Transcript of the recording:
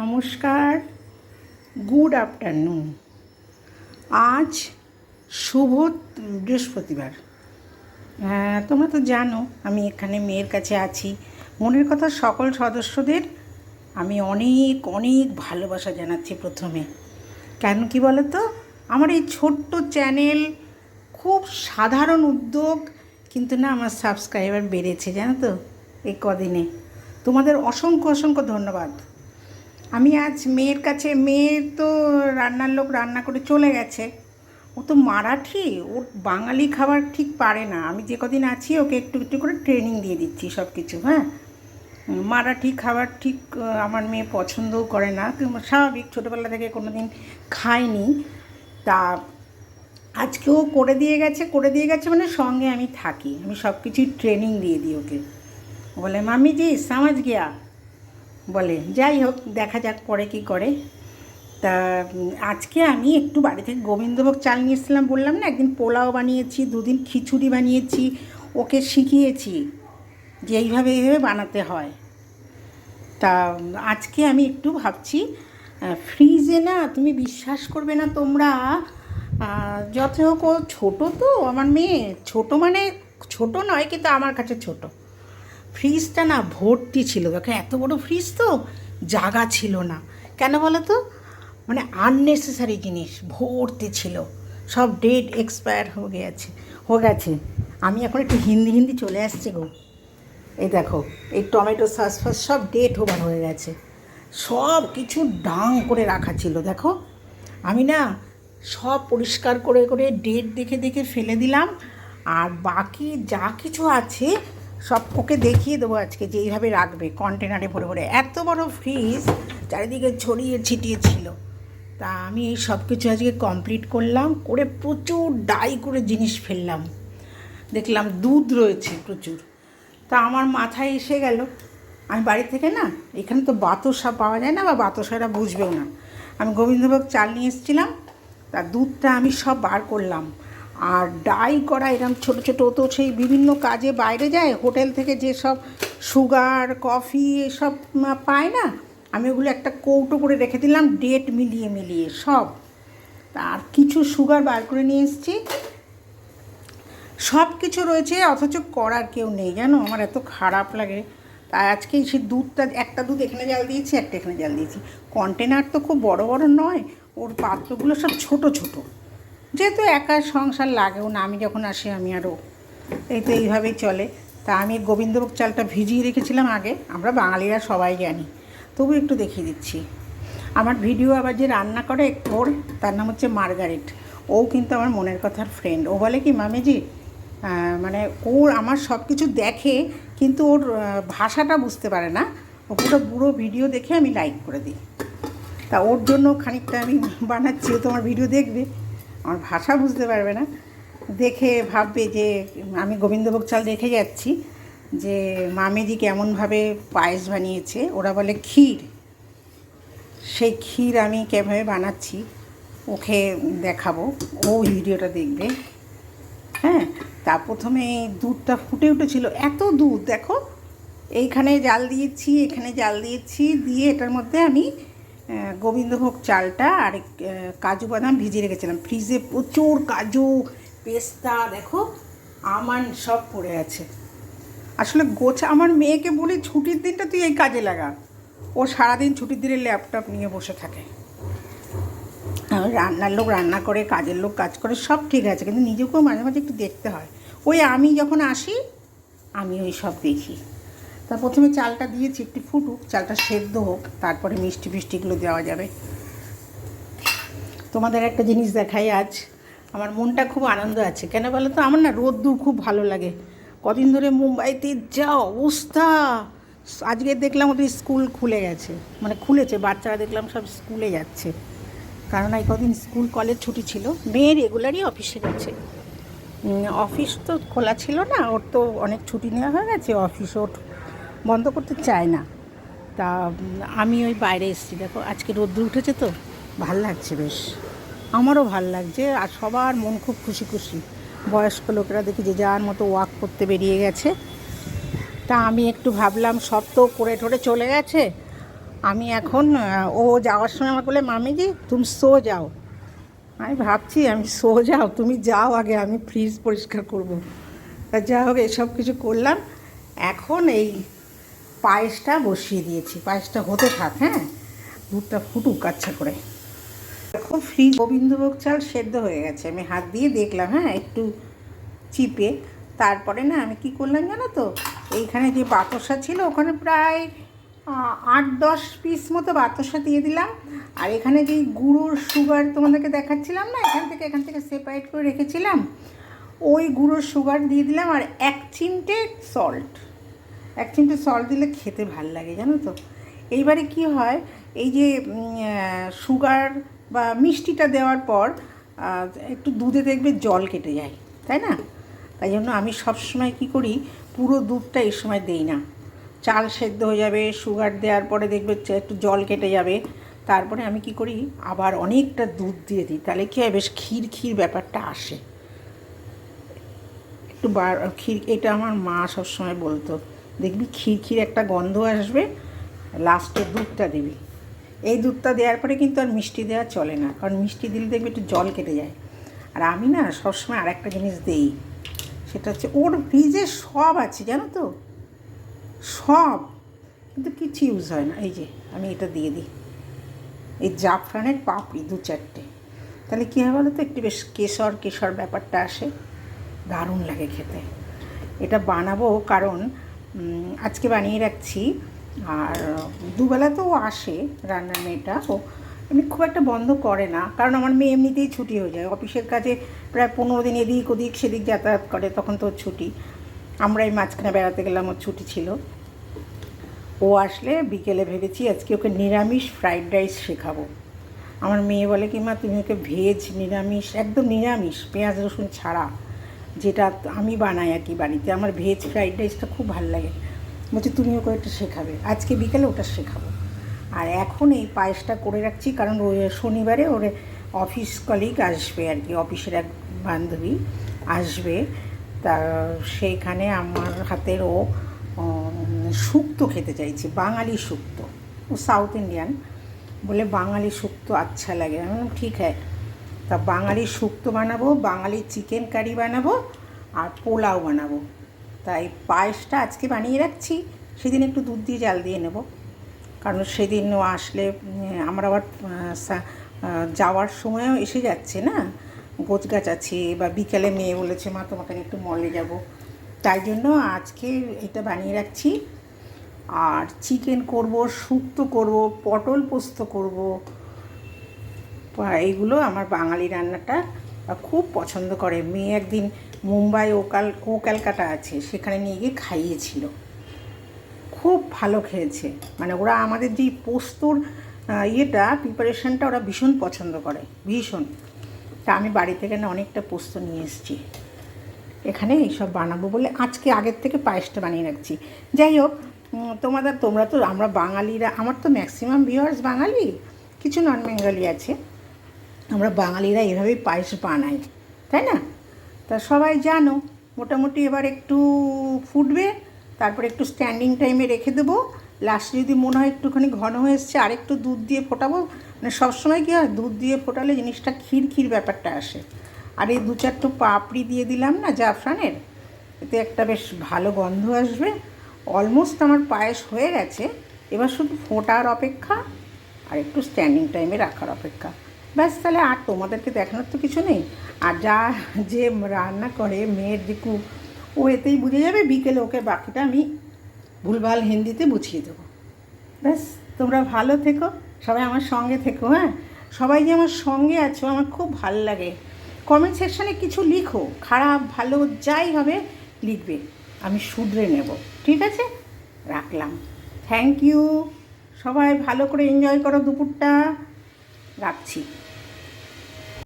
নমস্কার good afternoon. আজ শুভ বৃহস্পতিবার। হ্যাঁ, তোমরা তো জানো আমি এখানে মেয়ের কাছে আছি। মনের কথা সকল সদস্যদের আমি অনেক অনেক ভালোবাসা জানাচ্ছি প্রথমে। কেন কি বলো তো আমার এই ছোট্ট চ্যানেল খুব সাধারণ উদ্যোগ কিন্তু না আমার সাবস্ক্রাইবার বেড়েছে জানো তো এই কদিনে। তোমাদের অসংখ্য অসংখ্য ধন্যবাদ। আমি আজ মেয়ের কাছে, মেয়ে তো রান্নার লোক রান্না করে চলে গেছে। ও তো মারাঠি, ওর বাঙালি খাবার ঠিক পারে না। আমি যে কদিন আছি, ওকে একটু একটু করে ট্রেনিং দিয়ে দিচ্ছি সব কিছু হ্যাঁ? মারাঠি খাবার ঠিক আমার মেয়ে পছন্দও করে না স্বাভাবিক, ছোটোবেলা থেকে কোনো দিন খায়নি তা আজকেও করে দিয়ে গেছে, করে দিয়ে গেছে মানে সঙ্গে আমি থাকি। আমি সব কিছুই ট্রেনিং দিয়ে দিই ওকে। বলে মামি জি সামাজ গিয়া। বলে, যাই হোক, দেখা যাক পরে কি করে। তা, আজকে আমি একটু বাড়ি থেকে গোবিন্দভোগ চাল নিয়ে এসেছিলাম, বললাম না, একদিন পোলাও বানিয়েছি, দুদিন খিচুড়ি বানিয়েছি, ওকে শিখিয়েছি যে এইভাবে এইভাবে বানাতে হয়। তা, আজকে আমি একটু ভাবছি ফ্রিজে না, তুমি বিশ্বাস করবে না তোমরা যত হোক ছোটো তো, আমার মেয়ে। ছোট মানে ছোট নয়, কিন্তু আমার কাছে ছোটো। ফ্রিজটা না ভর্তি ছিল। দেখো, এত বড় ফ্রিজ তো জায়গা ছিল না। কেন বলো তো মানে আননেসেসারি জিনিস, ভর্তি ছিল। সব ডেট এক্সপায়ার হয়ে গেছে। হয়ে গেছে। আমি এখন একটু হিন্দি হিন্দি চলে আসছি গো। এই দেখো, এই টমেটো সস ফস সব ডেট ওভার হয়ে গেছে। সব কিছু ডাং করে রাখা ছিল, দেখো। আমি না সব পরিষ্কার করে করে ডেট দেখে দেখে ফেলে দিলাম। আর বাকি যা কিছু আছে সব ওকে দেখিয়ে দেবো আজকে যে এইভাবে রাখবে কন্টেনারে ভরে ভরে। এত বড় ফ্রিজ চারিদিকে ছড়িয়ে ছিটিয়ে ছিল। তা আমি এই সব কিছু আজকে কমপ্লিট করলাম, করে প্রচুর ডাই করে জিনিস ফেললাম। দেখলাম দুধ রয়েছে প্রচুর। তা আমার মাথায় এসে গেল। আমি বাড়ি থেকে না, এখানে তো বাতসা পাওয়া যায় না বা বাতসারা বুঝবেও না। আমি গোবিন্দভোগ চাল নিয়ে এসেছিলাম, তা দুধটা আমি সব বার করলাম। আর ডাই করা এরকম ছোটো ছোটো তো সেই বিভিন্ন কাজে বাইরে যায়, হোটেল থেকে যেসব সুগার, কফি এসব পায় না? আমি ওগুলো একটা কৌটো করে রেখে দিলাম, ডেট মিলিয়ে মিলিয়ে সব। আর কিছু সুগার বার করে নিয়ে এসেছি। সব কিছু রয়েছে, অথচ করার কেউ নেই, জানো? আমার এত খারাপ লাগে। তাই আজকে সেই দুধটা, একটা দুধ এখানে জাল দিয়েছি, একটা এখানে জাল দিয়েছি। কন্টেনার তো খুব বড় বড় নয়, ওর পাত্রগুলো সব ছোট ছোট। যেহেতু একা সংসার লাগেও না, আমি যখন আসি আমি আরও এই তো এইভাবেই চলে। তা আমি গোবিন্দভোগ চালটা ভিজিয়ে রেখেছিলাম আগে, আমরা বাঙালিরা সবাই জানি। তবু একটু দেখিয়ে দিচ্ছি। আমার ভিডিও আবার যে রান্না করে ওর, তার নাম হচ্ছে মার্গারেট। ও কিন্তু আমার মনের কথার ফ্রেন্ড ও বলে কি, মামিজি মানে ওর আমার সব কিছু দেখে কিন্তু ওর ভাষাটা বুঝতে পারে না। ও পুরো পুরো ভিডিও দেখে আমি লাইক করে দিই। তা ওর জন্য খানিকটা আমি বানাচ্ছি তোমার ভিডিও দেখবে। আমার ভাষা বুঝতে পারবে না। দেখে ভাববে যে আমি গোবিন্দভোগ চাল রেখে যাচ্ছি যে মামেজি কেমনভাবে পায়েস বানিয়েছে। ওরা বলে ক্ষীর। সেই ক্ষীর আমি কীভাবে বানাচ্ছি ওকে দেখাবো। ও ভিডিওটা দেখবে। হ্যাঁ তা প্রথমে দুধটা ফুটে উঠেছিল। এত দুধ, দেখো। এইখানে জাল দিয়েছি, এখানে জাল দিয়েছি, দিয়ে এটার মধ্যে আমি গোবিন্দভোগ চালটা আর কাজু বাদাম ভিজিয়ে রেখেছিলাম। ফ্রিজে প্রচুর কাজু, পেস্তা, দেখো, আমান সব পড়ে আছে। আসলে গোছা, আমার মেয়েকে বলি ছুটির দিনটা তুই এই কাজে লাগা। ও সারাদিন ছুটির দিনে ল্যাপটপ নিয়ে বসে থাকে। রান্নার লোক রান্না করে, কাজের লোক কাজ করে, সব ঠিক আছে, কিন্তু নিজেকেও মাঝে মাঝে একটু দেখতে হয়। ওই আমি যখন আসি, আমি ওই সব দেখি। তা প্রথমে চালটা দিয়েছি, একটু ফুটুক, চালটা সেদ্ধ হোক, তারপরে মিষ্টি ফিষ্টিগুলো দেওয়া যাবে। তোমাদের একটা জিনিস দেখাই আজ, আমার মনটা খুব আনন্দ আছে। কেন বলো তো? আমার না রোদ্দুর খুব ভালো লাগে। কদিন ধরে মুম্বাইতে যা অবস্থা! আজকে দেখলাম ওদের স্কুল খুলে গেছে মানে খুলেছে, বাচ্চারা দেখলাম সব স্কুলে যাচ্ছে। কারণ এই কদিন স্কুল কলেজ ছুটি ছিল মেয়ে রেগুলারই অফিসে গেছে। অফিস তো খোলা ছিল না, ওর তো অনেক ছুটি নেওয়া হয়ে গেছে, অফিস ওর বন্ধ করতে চায় না। তা আমি ওই বাইরে এসেছি। দেখো, আজকে রোদ্দুর উঠেছে তো। ভালো লাগছে বেশ। আমারও ভালো লাগছে আর সবার মন খুব খুশি খুশি। বয়স্ক লোকেরা দেখি যে যার মতো ওয়াক করতে বেরিয়ে গেছে। তা আমি একটু ভাবলাম, সব তো করে ঠরে চলে গেছে। আমি এখন ও যাওয়ার সময় আমাকে বলে মামি জি তুমি সো যাও। আমি ভাবছি, আমি সো যাও, তুমি যাও আগে, আমি ফ্রিজ পরিষ্কার করব। তা যা হোক, এসব কিছু করলাম। এখন এই পায়েসটা বসিয়ে দিয়েছি। পায়েসটা হতে থাক হ্যাঁ? দুধটা ফুটুক আচ্ছা করে। এখন ফ্রিজ গোবিন্দভোগ চাল সেদ্ধ হয়ে গেছে। আমি হাত দিয়ে দেখলাম হ্যাঁ একটু চিপে। তারপরে না, আমি কি করলাম জানো তো? এইখানে যে বাতাসা ছিল, ওখানে প্রায় আট, দশ পিস মতো বাতাসা দিয়ে দিলাম। আর এখানে যেই গুঁড়োর সুগার তোমাদেরকে দেখাচ্ছিলাম না, এখান থেকে এখান থেকে সেপারেট করে রেখেছিলাম, ওই গুঁড়োর সুগার দিয়ে দিলাম আর এক চিমটে সল্ট এক চিমটে সল্ট দিলে খেতে ভালো লাগে, জানো তো? এইবারে কি হয়, এই যে সুগার বা মিষ্টিটা দেওয়ার পর একটু দুধে দেখবে জল কেটে যায়, তাই না? তাই জন্য আমি সবসময় কি করি, পুরো দুধটা এই সময় দেই না। চাল সেদ্ধ হয়ে যাবে সুগার দেওয়ার পরে দেখবে একটু জল কেটে যাবে। তারপরে আমি কি করি, আবার অনেকটা দুধ দিয়ে দিই। তাহলে কি হয়, বেশ ক্ষীর ক্ষীর ব্যাপারটা আসে। একটু বার, ক্ষীর, এটা আমার মা সবসময় বলতো। দেখবি ক্ষীর একটা গন্ধ আসবে লাস্টে দুধটা দিবি। এই দুধটা দেওয়ার পরে কিন্তু আর মিষ্টি দেওয়া চলে না, কারণ মিষ্টি দিলে দেখবি একটু জল কেটে যায়। আর আমি না সবসময় আর একটা জিনিস দেই, সেটা হচ্ছে ওর ফ্রিজে সব আছে, জানো তো? সব। কিন্তু কিছু ইউজ হয় না। এই যে, আমি এটা দিয়ে দিই। এই জাফরানের পাপড়ি দু চারটে। তাহলে কী হয় বলো তো একটু বেশ কেশর কেশর ব্যাপারটা আসে। দারুণ লাগে খেতে। এটা বানাবো কারণ আজকে বানিয়ে রাখছি। আর দুবেলা তো আসে রান্নার মেয়েটা ও এমনি খুব একটা বন্ধ করে না। কারণ আমার মেয়ে এমনিতেই ছুটি হয়ে যায়। অফিসের কাজে প্রায় পনেরো দিন এদিক ওদিক, সেদিক যাতায়াত করে, তখন তো ছুটি। আমরা এই মাঝখানে বেড়াতে গেলাম, ওর ছুটি ছিল। ও আসলে বিকেলে ভেবেছি আজকে ওকে নিরামিষ ফ্রাইড রাইস শেখাবো। আমার মেয়ে বলে, কি মা, তুমি ওকে ভেজ নিরামিষ, একদম নিরামিষ, পেঁয়াজ, রসুন ছাড়া যেটা আমি বানাই আর কি বাড়িতে। আমার ভেজ ফ্রাইড রাইসটা খুব ভালো লাগে। বলছে তুমি ওকে একটা শেখাবে। আজকে বিকেলে ওটা শেখাবো। আর এখন এই পায়েসটা করে রাখছি, কারণ ওই শনিবারে ওর অফিস কলিগ আসবে আর কি অফিসের এক বান্ধবী আসবে। তা সেইখানে আমার হাতের ও শুক্তো খেতে চাইছে, বাঙালি শুক্তো। ও সাউথ ইন্ডিয়ান বলে, বাঙালি শুক্তো আচ্ছা লাগে। আমি ঠিক হ্যাঁ তা বাঙালি শুক্তো বানাবো, বাঙালি চিকেন কারি বানাবো আর পোলাও বানাবো। তাই পায়েসটা আজকে বানিয়ে রাখছি, সেদিন একটু দুধ দিয়ে জাল দিয়ে নেব। কারণ সেদিন ও আসলে আমরা আবার যাওয়ার সময়ও এসে যাচ্ছে না? গোছগাছ আছে বা বিকালে মেয়ে বলেছে, মা, তোমাকে একটু মলে যাব। তাই জন্য আজকে এটা বানিয়ে রাখছি। আর চিকেন করব, শুক্তো করব, পটল পোস্ত করব এইগুলো আমার বাঙালি রান্নাটা খুব পছন্দ করে। মেয়ে একদিন মুম্বাই ওকাল ও ক্যালকাটা আছে, সেখানে নিয়ে গিয়ে খাইয়েছিল। খুব ভালো খেয়েছে। মানে ওরা আমাদের যে পোস্তর ইয়েটা প্রিপারেশনটা ওরা ভীষণ পছন্দ করে, ভীষণ। তা আমি বাড়ি থেকে না অনেকটা পোস্ত নিয়ে এসেছি। এখানে এইসব বানাবো বলে আজকে আগের থেকে পায়েসটা বানিয়ে রাখছি। যাই হোক তোমাদের, তোমরা তো, আমরা বাঙালিরা, আমার তো ম্যাক্সিমাম ভিউয়ার্স বাঙালি, কিছু নন বেঙ্গলি আছে। আমরা বাঙালিরা এভাবেই পায়েস বানাই, তাই না? তা সবাই জানো, মোটামুটি এবার একটু ফুটবে, তারপর একটু স্ট্যান্ডিং টাইমে রেখে দেবো। লাস্টে যদি মনে হয় একটুখানি ঘন হয়ে এসছে আর একটু দুধ দিয়ে ফোটাবো। মানে সবসময় কী হয়, দুধ দিয়ে ফোটালে জিনিসটা ক্ষীর ক্ষীর ব্যাপারটা আসে। আর এই দু চারটে পাপড়ি দিয়ে দিলাম না জাফরানের, এতে একটা বেশ ভালো গন্ধ আসবে। অলমোস্ট আমার পায়েস হয়ে গেছে, এবার শুধু ফোটার অপেক্ষা আর একটু স্ট্যান্ডিং টাইমে রাখার অপেক্ষা। ব্যাস, তাহলে আর তোমাদেরকে দেখানোর তো কিছু নেই। আর যা যে রান্না করে মেয়ের কুক ও এতেই বুঝে যাবে, বিকেলে ওকে বাকিটা আমি ভুলভাল হিন্দিতে বুঝিয়ে দেবো। ব্যাস, তোমরা ভালো থেকো, সবাই আমার সঙ্গে থেকো হ্যাঁ? সবাই যে আমার সঙ্গে আছো, আমার খুব ভালো লাগে। কমেন্ট সেকশানে কিছু লিখো, খারাপ, ভালো, যাই হবে, লিখবে। আমি শুধরে নেব, ঠিক আছে? রাখলাম। থ্যাংক ইউ সবাই ভালো করে এনজয় করো দুপুরটা। রাখছি।